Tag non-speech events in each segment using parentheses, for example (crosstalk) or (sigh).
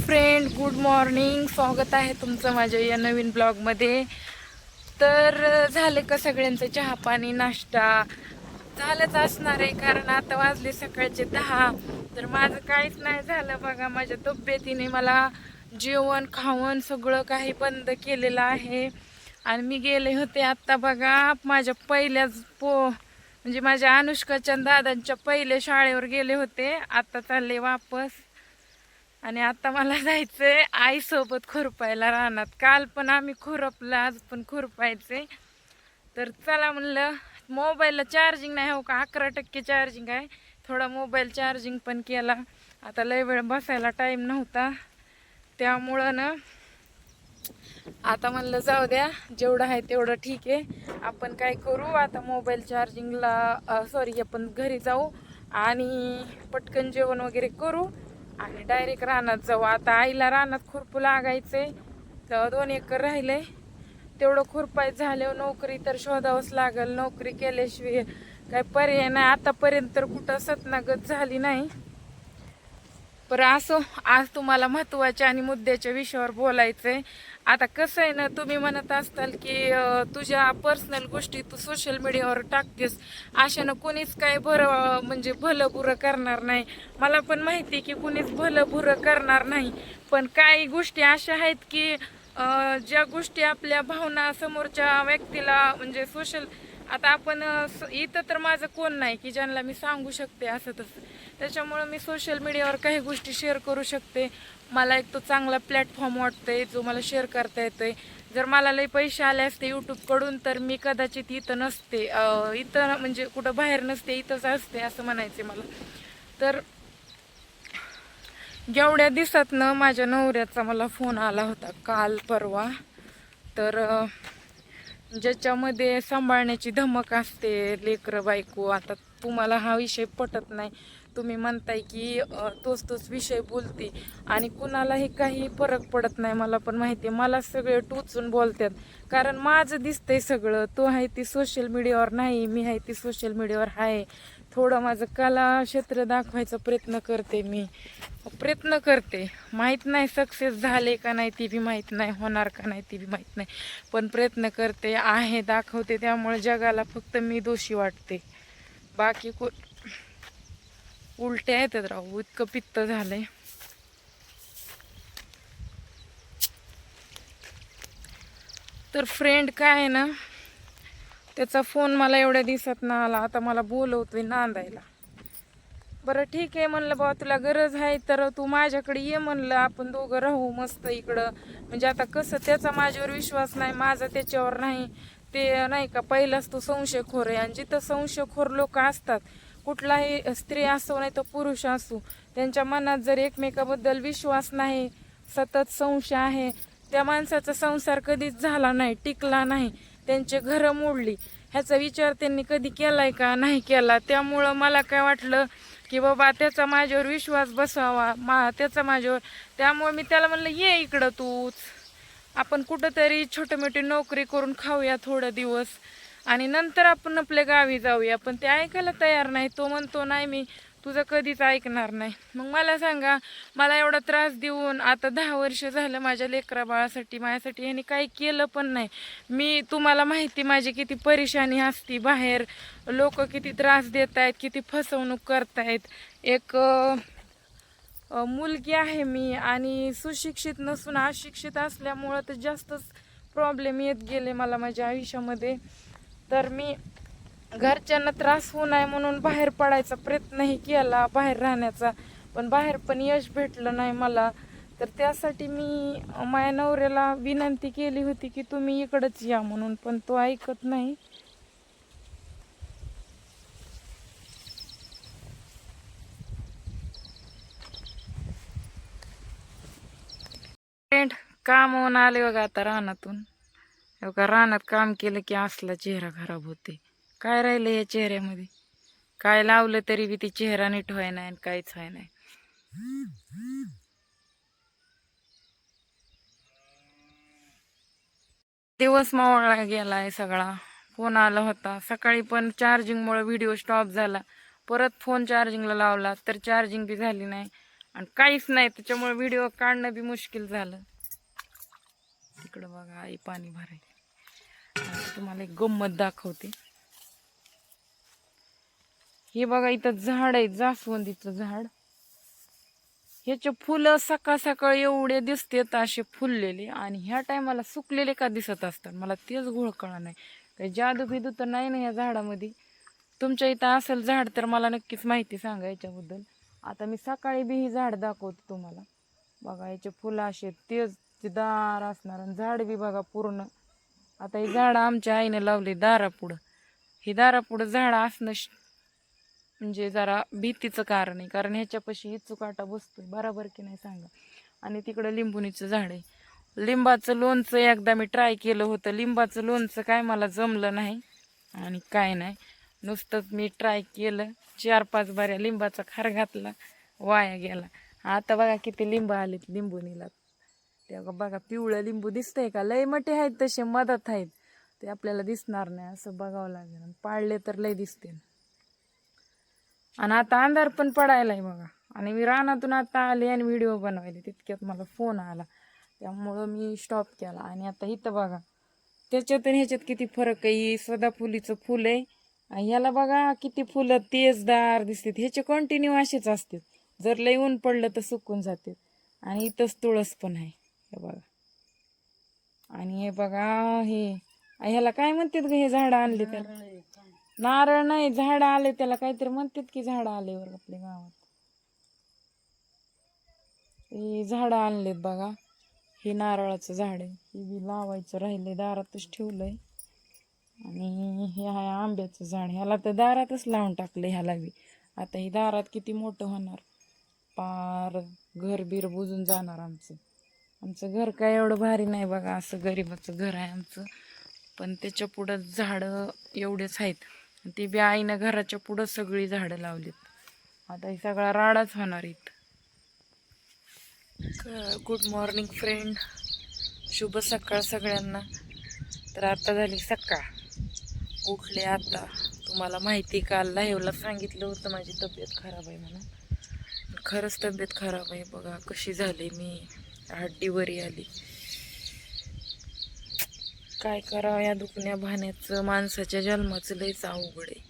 Friend good morning स्वागत आहे तुमचं माझ्या या नवीन ब्लॉगमध्ये तर झालं का सगळ्यांचं चहा पाणी नाश्ता? झालंच असणार आहे कारण आता वाजले सकाळचे दहा. तर माझं काहीच नाही झालं बघा. माझ्या तब्येतीने मला जेवण खावण सगळं काही बंद केलेलं आहे. आणि मी गेले होते आत्ता बघा माझ्या पहिल्याच पो म्हणजे माझ्या अनुष्काच्या दादांच्या पहिल्या शाळेवर गेले होते. आता चालले वापस. आणि आता मला जायचंय आईसोबत खुरपायला रानात. काल पण आम्ही खुरपलं आज पण खुरपायचे. तर चला म्हणलं मोबाईलला चार्जिंग नाही हो का? अकरा टक्के चार्जिंग आहे. थोडा मोबाईल चार्जिंग पण केला. आता लय वेळ बसायला टाईम नव्हता. त्यामुळं ना आता म्हणलं जाऊ द्या जेवढं आहे तेवढं ठीक आहे. आपण काय करू? आता मोबाईल चार्जिंगला सॉरी आपण घरी जाऊ आणि पटकन जेवण वगैरे करू. आणि डायरेक्ट रानात जाऊ. आता आईला रानात खुरपू लागायचंय. तर दोन एकर राहिले. तेवढं खुरपाय झाल्यावर नोकरी तर शोधावंच लागल. नोकरी केल्याशिवाय काय पर्याय नाही. आतापर्यंत तर कुठं सतनागत झाली नाही. पर असो आज तुम्हाला महत्त्वाच्या आणि मुद्द्याच्या विषयावर बोलायचंय. आता कसं आहे ना तुम्ही म्हणत असताल की तुझ्या पर्सनल गोष्टी तू सोशल मीडियावर टाकतेस. अशानं कोणीच काय बरं म्हणजे भलं बुरं करणार नाही. मला पण माहिती आहे की कोणीच भलं बुरं करणार नाही. पण काही गोष्टी अशा आहेत की ज्या गोष्टी आपल्या भावना समोरच्या व्यक्तीला म्हणजे सोशल आता आपण स- इथं तर माझं कोण नाही की ज्यांना मी सांगू शकते असं तसं. त्याच्यामुळं मी सोशल मीडियावर काही गोष्टी शेअर करू शकते. मला एक तो चांगला प्लॅटफॉर्म वाटतोय जो मला शेअर करता येतोय. जर मला लई पैसे आले असते यूट्यूबकडून तर मी कदाचित इथं नसते. इथं म्हणजे कुठं बाहेर नसते इथंच असते असं म्हणायचे मला. तर एवढ्या दिवसातनं माझ्या नवऱ्याचा मला फोन आला होता काल परवा. तर ज्याच्यामध्ये सांभाळण्याची धमक असते लेकरं बायको. आता तुम्हाला हा विषय पटत नाही. तुम्ही म्हणताय की तोच तोच विषय बोलते. आणि कुणालाही काही फरक पडत नाही मला पण माहिती आहे. मला सगळे टोचून बोलतात. कारण माझं दिसतंय सगळं. तो आहे ती सोशल मीडियावर नाही मी आहे ती सोशल मीडियावर आहे. थोडं माझं कला क्षेत्र दाखवायचा प्रयत्न करते मी. प्रयत्न करते. माहीत नाही सक्सेस झाले का नाही ती बी माहीत नाही. होणार का नाही ती बी माहीत नाही. पण प्रयत्न करते. आहे दाखवते. त्यामुळे जगाला फक्त मी दोषी वाटते. बाकी को उलट्या येतात राहू इतकं पित्त झालंय. तर फ्रेंड काय आहे ना त्याचा फोन मला एवढ्या दिवसात ना आला आता मला बोलवतोय नांदायला. बरं ठीक आहे म्हणलं बा तुला गरज आहे तर तू माझ्याकडे ये म्हणलं आपण दोघं राहू मस्त इकडं. म्हणजे आता कसं त्याचा माझ्यावर विश्वास नाही माझा त्याच्यावर नाही. ते नाही का पहिलाच तो संशयखोर आहे. आणि जिथं संशयखोर लोक असतात कुठलाही स्त्री असो नाही तर पुरुष असो त्यांच्या मनात जर एकमेकाबद्दल विश्वास नाही सतत संशय आहे त्या माणसाचा संसार कधीच झाला नाही टिकला नाही त्यांचे घरं मोडली. ह्याचा विचार त्यांनी कधी केला आहे का नाही केला? त्यामुळं मला काय वाटलं की बाबा त्याचा माझ्यावर विश्वास बसावा मा त्याचा माझ्यावर त्यामुळे मी त्याला म्हणलं ये इकडं तूच. आपण कुठंतरी छोटे मोठी नोकरी करून खाऊया थोडं दिवस. आणि नंतर आपण आपल्या गावी जाऊया. पण ते ऐकायला तयार नाही. तो म्हणतो नाही मी तुझं कधीच ऐकणार नाही. मग मला सांगा मला एवढा त्रास देऊन आता दहा वर्ष झालं माझ्या लेकरा बाळासाठी माझ्यासाठी यांनी काही केलं पण नाही. मी तुम्हाला माहिती माझी किती परेशानी असती बाहेर. लोक किती त्रास देत आहेत किती फसवणूक करतायत एक मुलगी आहे मी आणि सुशिक्षित नसून अशिक्षित असल्यामुळं तर जास्तच प्रॉब्लेम येत गेले मला माझ्या आयुष्यामध्ये. तर मी घरच्यांना त्रास होऊ नये म्हणून बाहेर पडायचा प्रयत्नही केला बाहेर राहण्याचा. पण बाहेर पण यश भेटलं नाही मला. तर त्यासाठी मी माझ्या नवऱ्याला विनंती केली होती की तुम्ही इकडंच या म्हणून पण तो ऐकत नाही. फ्रेंड काम होऊन आले बघा आता रानातून. का रानात काम केलं की असला चेहरा खराब होते काय राहिलं या चेहऱ्यामध्ये? काय लावलं तरी बी ती चेहरा नीट व्हाय नाही आणि काहीच व्हाय नाही दिवस मावळला गेलाय सगळा. फोन आला होता. सकाळी पण चार्जिंगमुळे व्हिडिओ स्टॉप झाला. परत फोन चार्जिंगला लावला तर चार्जिंग बी झाली नाही. आणि काहीच नाही. त्याच्यामुळे व्हिडिओ काढणं बी मुश्किल झालं. तिकडं बघा आई पाणी भरायला. तुम्हाला एक गंमत दाखवते. हे बघा इथं झाड आहे जास्वंदीचं झाड. ह्याचे फुलं सकाळ सकाळ एवढे दिसतात असे फुललेले. आणि ह्या टायमाला सुकलेले का दिसत असतात? मला तेच घोळ कळा नाही. काही जादू बिदू तर नाही ना या झाडामध्ये. तुमच्या इथं असेल झाड तर मला नक्कीच माहिती सांगा याच्याबद्दल. आता मी सकाळी बी ही झाड दाखवते तुम्हाला. बघा याचे फुलं असे तेच ते दार असणार आणि झाड बी बघा पूर्ण. आता ही झाडं आमच्या आईने लावली दारापुढं. ही दारापुढं झाडं असणं श- म्हणजे जरा भीतीचं कारण आहे. कारण ह्याच्यापाशी इचुकाटा बसतोय. बराबर की नाही सांगा? आणि तिकडं लिंबुनीचं झाड आहे. लिंबाचं लोणचं एकदा मी ट्राय केलं होतं. लिंबाचं लोणचं काय मला जमलं नाही आणि काय नाही. नुसतंच मी ट्राय केलं. चार पाच बाऱ्या लिंबाचा खार घातला. वाया गेला. आता बघा किती लिंब आलेत लिंबुनीला. ते बघा पिवळं लिंबू दिसतंय का? लय मोठे आहेत तसे मदत आहेत. ते आपल्याला दिसणार नाही असं बघावं लागेल. आणि पाळले तर लय दिसते. आणि आता अंधार पण पडायलाय बघा. आणि मी रानातून आता आले आणि व्हिडिओ बनवायले. तितक्यात मला फोन आला. त्यामुळं मी स्टॉप केला. आणि आता इथं बघा त्याच्यात आणि ह्याच्यात किती फरक आहे? सदाफुलीचं फुल आहे. आणि ह्याला बघा किती फुलं तेजदार दिसतात. ह्याचे कंटिन्यू असेच असतात. जर लय ऊन पडलं तर सुकून जातात. आणि इथंच तुळस पण आहे. हे बघा. आणि हे बघा हे ह्याला काय म्हणतात ग हे झाडं आणले त्याला? नारळ नाही झाड आले त्याला काहीतरी म्हणतात की झाड आलेवर आपल्या गावात. हे झाड आणलेत बघा. हे नारळाचं झाड आहे. हे बी लावायचं राहिले दारातच ठेवलंय. आणि हे आहे आंब्याचं झाड. ह्याला तर दारातच लावून टाकलं ह्याला बी. आता हे दारात किती मोठं होणार? पार घर बीर बुजून जाणार आमचं. आमचं घर काय एवढं भारी नाही बघा असं गरिबाचं घर आहे आमचं. पण त्याच्या पुढं झाडं एवढेच आहेत. ती बी आईनं घराच्या पुढं सगळी झाडं लावलीत. आता हे सगळा राडाच होणार इथं. गुड मॉर्निंग फ्रेंड शुभ सकाळ सगळ्यांना. तर आता झाली सकाळ. उठले आता. तुम्हाला माहिती काल लाईव्हला सांगितलं होतं माझी तब्येत खराब आहे म्हणून. खरंच तब्येत खराब आहे. बघा कशी झाली मी. हड्डीवरी आली. काय करावं या दुखण्या भाण्याचं? माणसाच्या जन्माचं लयच अवघड आहे.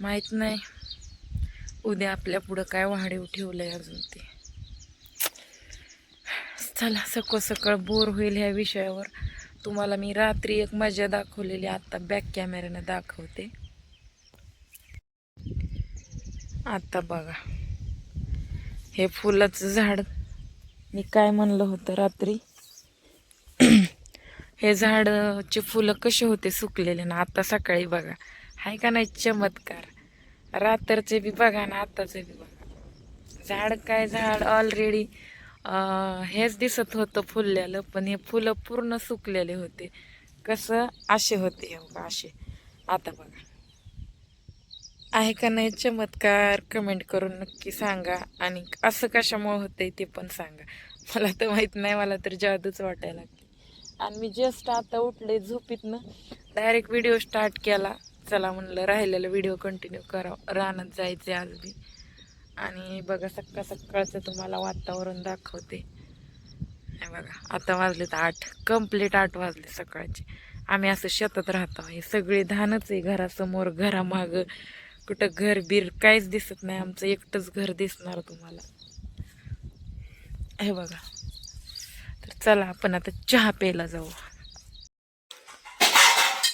माहीत नाही उद्या आपल्या पुढं काय वाढीव ठेवलंय अजून ते. चला सकाळ सकाळ बोर होईल ह्या विषयावर. तुम्हाला मी रात्री एक मजा दाखवलेली आत्ता बॅक कॅमेऱ्यानं दाखवते. आत्ता बघा. हे फुलाचं झाड मी काय म्हणलं होतं रात्री? (clears throat) हे झाडचे फुलं कसे होते सुकलेले ना आता सकाळी बघा. हाय का नाही चमत्कार? रात्रचे बी बघा ना आताचे बी बघा. झाड काय झाड ऑलरेडी हेच दिसत होतं फुललेलं पण हे फुलं पूर्ण सुकलेले होते. कसं? असे होते हे बघा असे. आता बघा. आहे का नाही चमत्कार कमेंट करून नक्की सांगा आणि असं कशामुळे आहे ते पण सांगा. मला तर माहीत नाही मला तर जादूच वाटायला लागली. आणि मी जस्ट आता उठले झोपीतनं डायरेक्ट व्हिडिओ स्टार्ट केला. चला म्हणलं राहिलेला व्हिडिओ कंटिन्यू करावं. रानात जायचे आज बी. आणि बघा सकाळ सकाळचं तुम्हाला वातावरण दाखवते. नाही बघा आता वाजलेत आठ. कंप्लीट आठ वाजले सकाळचे. आम्ही असं शेतात राहतो. हे सगळे धानच आहे घरासमोर घरामागं. कुठं घर बीर काहीच दिसत नाही. आमचं एकटंच घर दिसणार तुम्हाला. हे बघा. तर चला आपण आता चहा प्यायला जाऊ.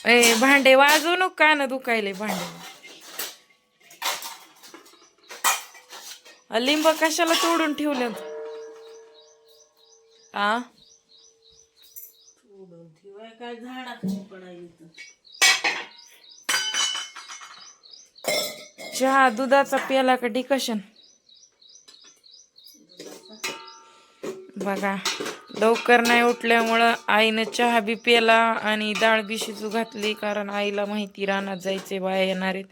ए भांडे वाजवू नको का ना दुखायले भांडे. लिंब कशाला तोडून ठेवलं? आ? काय झाडाखाली चहा दुधाचा प्याला का डिकशन? बघा लवकर नाही उठल्यामुळं आईनं चहा बी प्याला आणि डाळ बी शिजू घातली कारण आईला माहिती रानात जायचे बाया येणार आहेत.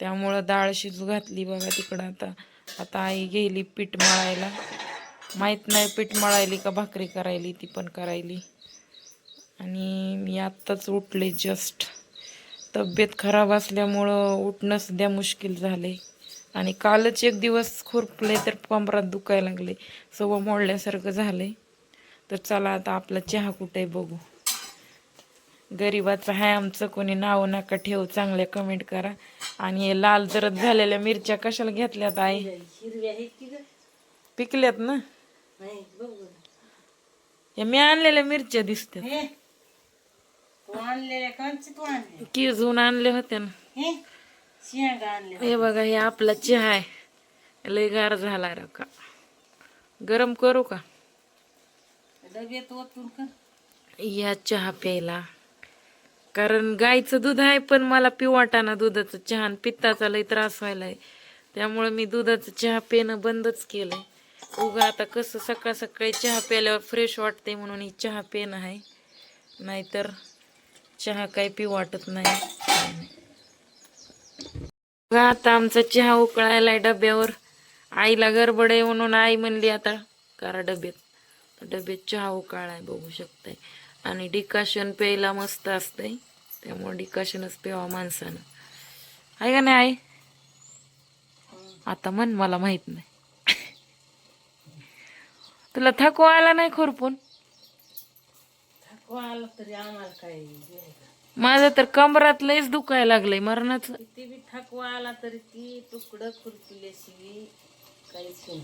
त्यामुळं डाळ शिजू घातली बघा तिकडं आता. आता आई गेली पीठ मळायला. माहीत नाही पीठ मळायली का भाकरी करायली ती पण करायली. आणि मी आत्ताच उठले जस्ट तब्येत खराब असल्यामुळं उठणं सध्या मुश्किल झाले आणि कालच एक दिवस खुरपले तर कमरात दुखायला लागले. सव मोडल्यासारखं झालंय. तर चला आता आपला चहा कुठे बघू. गरीबाचं आहे आमचं कोणी नाव नका ठेवू चांगल्या कमेंट करा. आणि हे लाल जरद झालेल्या मिरच्या कशाला घेतल्यात ग? पिकल्यात ना. या मी आणलेल्या मिरच्या दिसतात हे? तू आणलेल्या कांची तू आणले? किजून आणले होते ना. हे? शेंगा आणले हे बघा हे आपला चहा आहे. लय गार झाला रे का. गरम करू का? डब्यात ओतून का या चहा प्यायला. कारण गाईचं दूध आहे पण मला पिवाटाना दुधाचं चहा आणि पित्ताचा लय त्रास व्हायलाय. त्यामुळे मी दुधाचं चहा पिणं बंदच केलंय. उगा आता कसं सकाळ सकाळी चहा प्यायल्यावर फ्रेश वाटते म्हणून ही चहा पिणं आहे. नाहीतर चहा काही पिऊ वाटत नाही. बघा आता आमचा चहा उकळायलाय डब्यावर. आईला गडबड आहे म्हणून आई म्हणली आता करा डब्यात डब्यात चहा उकाळाय बघू शकताय. आणि डिकाशन प्यायला मस्त असतंय. त्यामुळे डिकाशनच प्यावा माणसानं. आहे का नाही आई? आता म्हण मला माहीत नाही. तुला थकवा आला नाही खुरपून? आला तरी आम्हाला काय हे आहे का? माझं तर कमरात लयच दुखायला लागलंय मरणाचं. किती बी थकवा आला तरी ती तुकडं खुरपिल्याशिवाय काहीच नाही.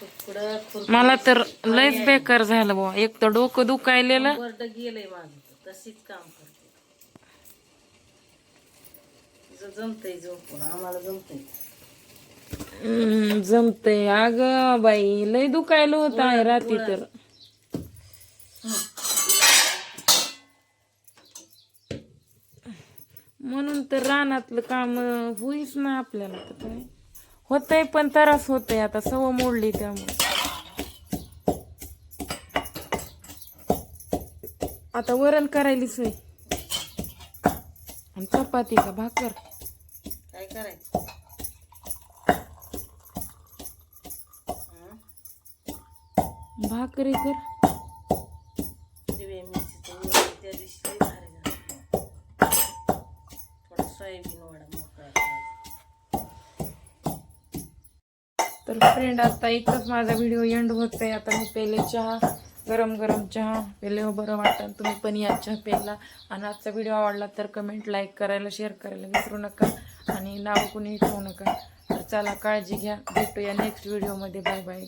तुकडं खुरप मला तर लयच बेकार झालं बुवा. एक तर डोकं दुखायलेलं. बर्ड गेलंय माझं तर. तशीच काम करते. तुझं जमतंय झोपून आम्हाला जमतंय. हम्म, जमतंय. अग बाई लय दुखायला होत आहे रात्री तर म्हणून तर रानातलं काम होईच ना आपल्याला तर काय? होतंय पण त्रास होतंय आता सव मोडली त्यामुळे. आता वरण करायली सोय आणि चपाती का भाकर. काय करायचं? भाकरी कर. तर फ्रेंड आता इथंच माझा व्हिडिओ एंड होत आहे आता मी पहिले चहा गरम गरम चहा. पेले हो, बरं वाटतं. तुम्ही पण या चहा प्यायला. आणि आजचा व्हिडिओ आवडला तर कमेंट लाईक करायला शेअर करायला विसरू नका. आणि नाव कुणी ठेवू नका. तर चला काळजी घ्या. भेटूया नेक्स्ट व्हिडिओमध्ये बाय बाय